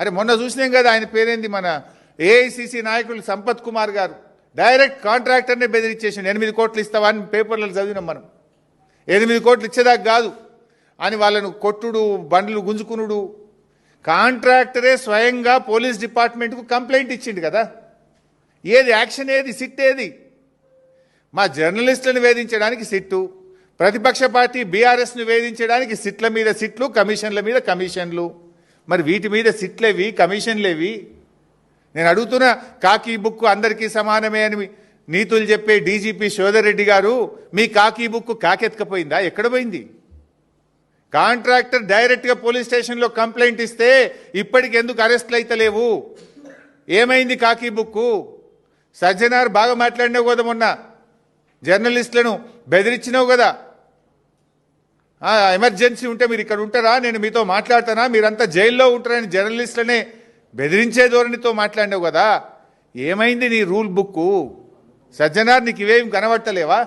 అరే మొన్న చూసినాం కదా ఆయన పేరేంది మన ఏఐసిసి నాయకులు సంపత్ కుమార్ గారు. డైరెక్ట్ కాంట్రాక్టర్నే బెదిరించేసిండు. ఎనిమిది కోట్లు ఇస్తావా అని పేపర్లలో చదివినాం మనం. ఎనిమిది కోట్లు ఇచ్చేదాకా కాదు. అని వాళ్ళను కొట్టుడు బండ్లు గుంజుకునుడు. కాంట్రాక్టరే స్వయంగా పోలీస్ డిపార్ట్మెంట్కు కంప్లైంట్ ఇచ్చిండు కదా. ఏది యాక్షన్ ఏది సిట్ ఏది? మా జర్నలిస్టులను వేధించడానికి సిట్టు. ప్రతిపక్ష పార్టీ బీఆర్ఎస్ను వేధించడానికి సిట్ల మీద సిట్లు కమిషన్ల మీద కమిషన్లు. మరి వీటి మీద సిట్లేవి కమిషన్లేవి? నేను అడుగుతున్న కాకి బుక్ అందరికీ సమానమే అని నీతులు చెప్పే డీజీపీ శోధరెడ్డి గారు మీ కాకి బుక్ కాకెత్కపోయిందా ఎక్కడ పోయింది? కాంట్రాక్టర్ డైరెక్ట్గా పోలీస్ స్టేషన్లో కంప్లైంట్ ఇస్తే ఇప్పటికి ఎందుకు అరెస్ట్లు అయితలేవు ఏమైంది కాకి బుక్కు? సజ్జనార్ బాగా మాట్లాడినావు కదా మొన్న. జర్నలిస్టులను బెదిరించినావు కదా. ఎమర్జెన్సీ ఉంటే మీరు ఇక్కడ ఉంటారా? నేను మీతో మాట్లాడతానా? మీరంతా జైల్లో ఉంటారని జర్నలిస్టులనే బెదిరించే ధోరణితో మాట్లాడినావు కదా. ఏమైంది నీ రూల్ బుక్కు? సజ్జనార్ నీకు ఇవేం కనబట్టలేవా